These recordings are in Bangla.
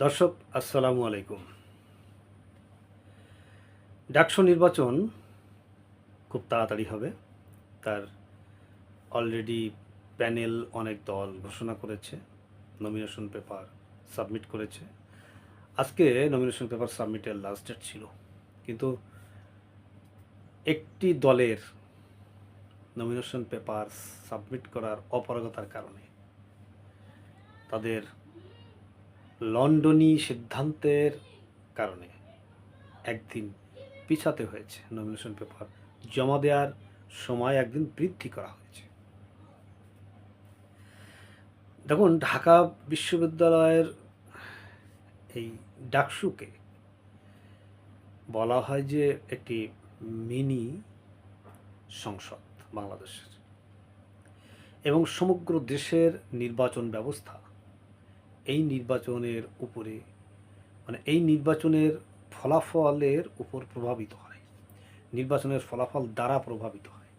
দর্শক, আসসালামু আলাইকুম। ডাকসু নির্বাচন খুব তাড়াতাড়ি হবে। তার অলরেডি প্যানেল অনেক দল ঘোষণা করেছে নমিনেশন পেপার সাবমিট করেছে। আজকে নমিনেশন পেপার সাবমিটের লাস্ট ডেট ছিল। কিন্তু একটি দলের নমিনেশন পেপার সাবমিট করার অপারগতার কারণে তাদের লন্ডনী সিদ্ধান্তের কারণে একদিন পিছাতে হয়েছে নমিনেশন পেপার জমা দেওয়ার সময় একদিন বৃদ্ধি করা হয়েছে। দেখুন, ঢাকা বিশ্ববিদ্যালয়ের এই ডাকসুকে বলা হয় যে একটি মিনি সংসদ বাংলাদেশের। এবং সমগ্র দেশের নির্বাচন ব্যবস্থা এই নির্বাচনের উপরে মানে এই নির্বাচনের ফলাফলের উপর প্রভাবিত হয়। নির্বাচনের ফলাফল দ্বারা প্রভাবিত হয়।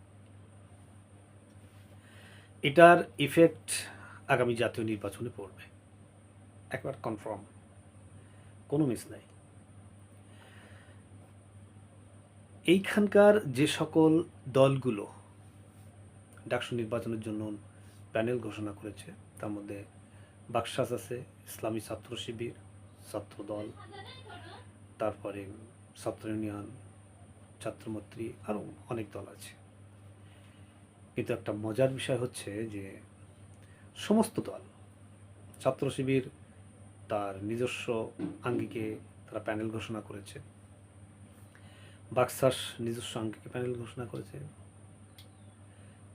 এটার ইফেক্ট আগামী জাতীয় নির্বাচনে পড়বে। একবার কনফার্ম কোনো মিস নাই। এইখানকার যে সকল দলগুলো ডাকসু নির্বাচনের জন্য প্যানেল ঘোষণা করেছে, তার মধ্যে বাকশাস আছে, ইসলামী ছাত্র শিবির, ছাত্র দল, তারপরে ছাত্র ইউনিয়ন ছাত্রমৈত্রী আরও অনেক দল আছে। কিন্তু একটা মজার বিষয় হচ্ছে যে সমস্ত দল, ছাত্র শিবির তার নিজস্ব আঙ্গিকে তারা প্যানেল ঘোষণা করেছে। বাকশাস নিজস্ব আঙ্গিকে প্যানেল ঘোষণা করেছে।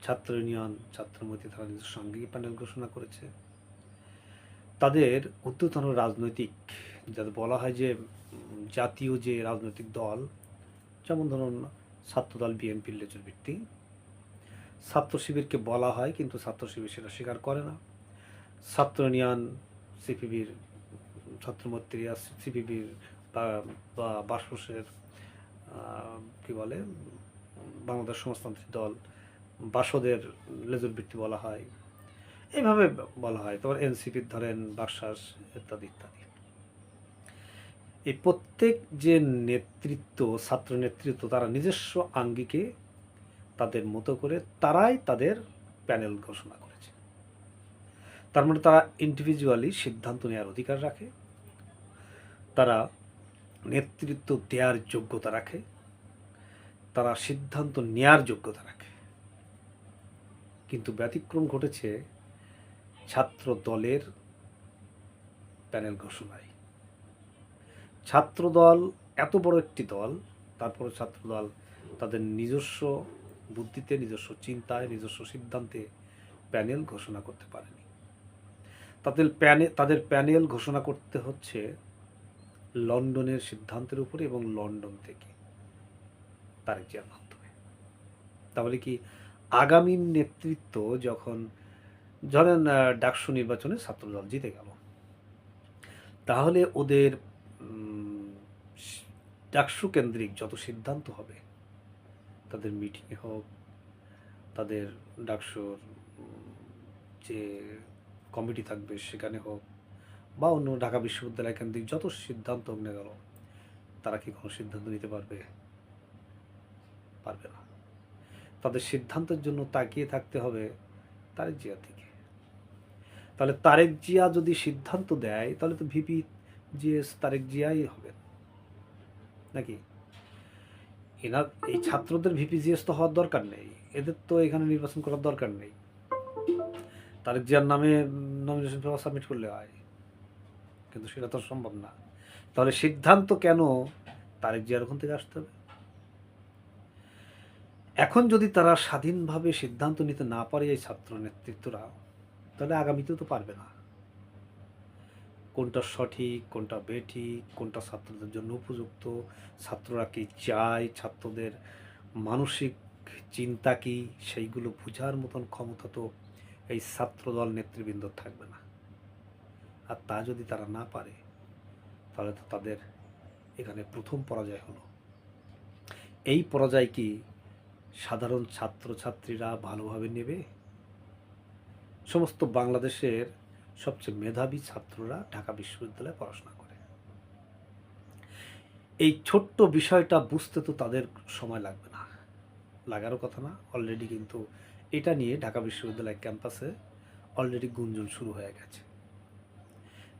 ছাত্র ইউনিয়ন ছাত্রমৈত্রী তারা নিজস্ব আঙ্গিকে প্যানেল ঘোষণা করেছে। তাদের ঊর্ধ্বতন রাজনৈতিক, যাদের বলা হয় যে জাতীয় যে রাজনৈতিক দল, যেমন ধরুন ছাত্রদল, বিএনপির লেজুর ভিত্তি, ছাত্র শিবিরকে বলা হয় কিন্তু ছাত্র শিবির সেটা স্বীকার করে না। ছাত্র ইউনিয়ন, সিপিবির ছাত্রমৈত্রী সিপিবির বা বা বাসপোষের কি বলে, বাংলাদেশ সমাজতান্ত্রিক দল, বাসদের লেজুর ভিত্তি বলা হয়। এইভাবে বলা হয়। তোমার এনসিপির ধরেন বাকশাস ইত্যাদি ইত্যাদি। এই প্রত্যেক যে নেতৃত্ব, ছাত্র নেতৃত্ব, তারা নিজস্ব আঙ্গিকে তাদের মতো করে তারাই তাদের প্যানেল ঘোষণা করেছে। তার মানে তারা ইন্ডিভিজুয়ালি সিদ্ধান্ত নেওয়ার অধিকার রাখে। তারা নেতৃত্ব দেওয়ার যোগ্যতা রাখে। তারা সিদ্ধান্ত নেয়ার যোগ্যতা রাখে। কিন্তু ব্যতিক্রম ঘটেছে ছাত্র দলের প্যানেল ঘোষণায়। ছাত্রদল এত বড় একটি দল তারপরে ছাত্রদল তাদের নিজস্ব বুদ্ধিতে, নিজস্ব চিন্তায়, নিজস্ব সিদ্ধান্তে প্যানেল ঘোষণা করতে পারেনি। তাদের প্যানে, তাদের প্যানেল ঘোষণা করতে হচ্ছে লন্ডনের সিদ্ধান্তের উপরে এবং লন্ডন থেকে তারেক জিয়ার মাধ্যমে। তাহলে কি আগামী নেতৃত্ব যখন ধরেন ডাকসু নির্বাচনে ছাত্রদল জিতে গেল। তাহলে ওদের ডাকসু কেন্দ্রিক যত সিদ্ধান্ত হবে, তাদের মিটিংয়ে হোক, তাদের ডাকসুর, যে কমিটি থাকবে সেখানে হোক, বা অন্য ঢাকা বিশ্ববিদ্যালয় কেন্দ্রিক যত সিদ্ধান্ত হোক না গেল তারা কি কোনো সিদ্ধান্ত নিতে পারবে? পারবে না। তাদের সিদ্ধান্তের জন্য তাকিয়ে থাকতে হবে তারেক জিয়া থেকে তাহলে তারেক জিয়া যদি সিদ্ধান্ত দেয়, তাহলে তো ভিপি জিএস তারেক জিয়াই হবে। নাকি? এনার, এই ছাত্রদের ভিপি জিএস তো হওয়ার দরকার নেই। এদের তো এখানে নির্বাচন করার দরকার নেই। তারেক জিয়ার নামে নমিনেশন পেপার সাবমিট করলে হয়। কিন্তু সেটা তো সম্ভব না। তাহলে সিদ্ধান্ত কেন তারেক জিয়ার ওখান থেকে আসতে হবে? এখন যদি তারা স্বাধীনভাবে সিদ্ধান্ত নিতে না পারে এই ছাত্র নেতৃত্বরা তাহলে আগামীতেও তো পারবে না। কোনটা সঠিক, কোনটা বেঠিক, কোনটা ছাত্রদের জন্য উপযুক্ত, ছাত্ররা কি চায়, ছাত্রদের মানসিক চিন্তা কি, সেইগুলো বোঝার মতন ক্ষমতা তো এই ছাত্রদল নেতৃবৃন্দ থাকবে না। আর তা যদি তারা না পারে, তাহলে তো তাদের এখানে প্রথম পরাজয় হলো। এই পরাজয় কি সাধারণ ছাত্রছাত্রীরা ভালোভাবে নেবে? সমস্ত বাংলাদেশের সবচেয়ে মেধাবী ছাত্ররা ঢাকা বিশ্ববিদ্যালয়ে পড়াশোনা করে। এই ছোট্ট বিষয়টা বুঝতে তো তাদের সময় লাগবে না। লাগারও কথা না। অলরেডি কিন্তু এটা নিয়ে ঢাকা বিশ্ববিদ্যালয় ক্যাম্পাসে অলরেডি গুঞ্জন শুরু হয়ে গেছে।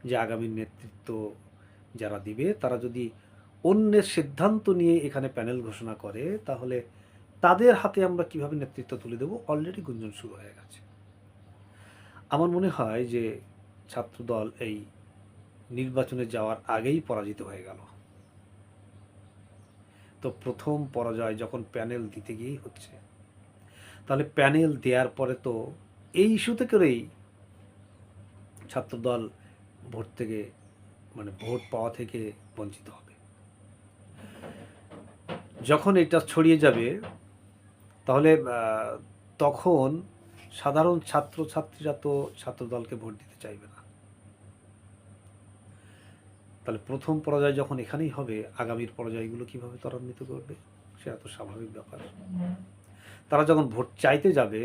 যে আগামী নেতৃত্ব যারা দিবে, তারা যদি অন্যের সিদ্ধান্ত নিয়ে এখানে প্যানেল ঘোষণা করে, তাহলে তাদের হাতে আমরা কীভাবে নেতৃত্ব তুলে দেব? অলরেডি গুঞ্জন শুরু হয়ে গেছে। আমার মনে হয় যে ছাত্রদল এই নির্বাচনে যাওয়ার আগেই পরাজিত হয়ে গেল। তো প্রথম পরাজয় যখন প্যানেল দিতে গিয়েই হচ্ছে, তাহলে প্যানেল দেওয়ার পরে তো এই ইস্যুতে করেই ছাত্রদল ভোট থেকে মানে ভোট পাওয়া থেকে বঞ্চিত হবে। যখন এটা ছড়িয়ে যাবে, তাহলে তখন সাধারণ ছাত্র, ছাত্রীরা তো ছাত্রদলকে ভোট দিতে চাইবে না। তাহলে প্রথম পর্যায় যখন এখানেই হবে, আগামীর পর্যায়গুলো কীভাবে ত্বরান্বিত করবে, সেটা তো স্বাভাবিক ব্যাপার। তারা যখন ভোট চাইতে যাবে,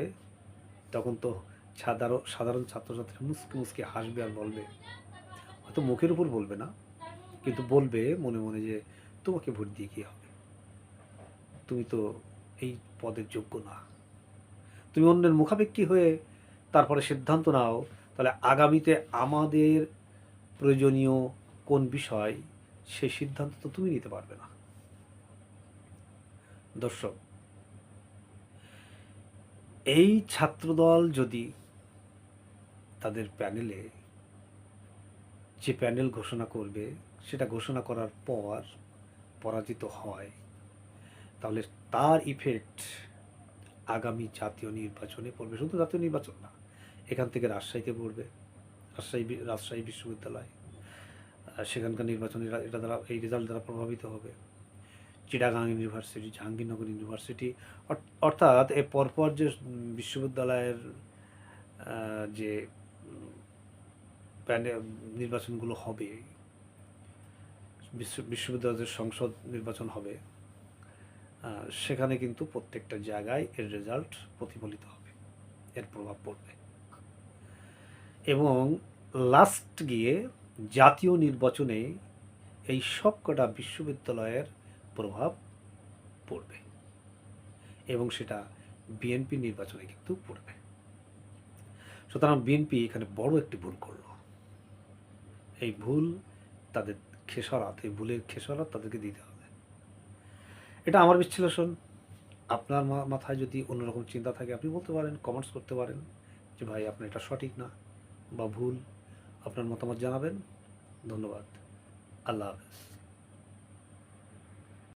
তখন তো সাধারণ সাধারণ ছাত্রছাত্রীরা মুসকে মুসকে হাসবে আর বলবে। হয়তো মুখের উপর বলবে না, কিন্তু বলবে মনে মনে যে, তোমাকে ভোট দিয়ে কী হবে? তুমি তো এই পদের যোগ্য না। তুমি অন্যের মুখাপেক্ষী হয়ে তারপরে সিদ্ধান্ত নাও, তাহলে আগামীতে আমাদের প্রয়োজনীয় কোন বিষয় সেই সিদ্ধান্ত তো তুমি নিতে পারবে না। দর্শক, এই ছাত্রদল যদি তাদের প্যানেলে যে প্যানেল ঘোষণা করবে, সেটা ঘোষণা করার পর পরাজিত হয়, তাহলে তার ইফেক্ট আগামী জাতীয় নির্বাচনে পড়বে। শুধু জাতীয় নির্বাচন না, এখান থেকে রাজশাহীতে পড়বে, রাজশাহী রাজশাহী বিশ্ববিদ্যালয়। সেখানকার নির্বাচনে এটা দ্বারা এই রেজাল্ট দ্বারা প্রভাবিত হবে। চিটাগাং ইউনিভার্সিটি, জাহাঙ্গীরনগর ইউনিভার্সিটি, অর- অর্থাৎ এ পরপর যে বিশ্ববিদ্যালয়ের যে নির্বাচনগুলো হবে, বিশ্ব বিশ্ববিদ্যালয়ের সংসদ নির্বাচন হবে সেখানে কিন্তু প্রত্যেকটা জায়গায় এর রেজাল্ট প্রতিফলিত হবে। এর প্রভাব পড়বে। এবং লাস্ট গিয়ে জাতীয় নির্বাচনে এই সবকটা বিশ্ববিদ্যালয়ের প্রভাব পড়বে। এবং সেটা বিএনপি নির্বাচনে কিন্তু পড়বে। সুতরাং বিএনপি এখানে বড় একটি ভুল করল। এই ভুল তাদের খেসারাত, এই ভুলের খেসারাত তাদেরকে দিতে হবে। এটা আমার বিশ্লেষণ। আপনার মাথায় যদি অন্যরকম চিন্তা থাকে, আপনি বলতে পারেন কমেন্টস করতে পারেন যে, ভাই, আপনার এটা সঠিক না বা ভুল। আপনার মতামত জানাবেন। ধন্যবাদ। আল্লাহ হাফেজ।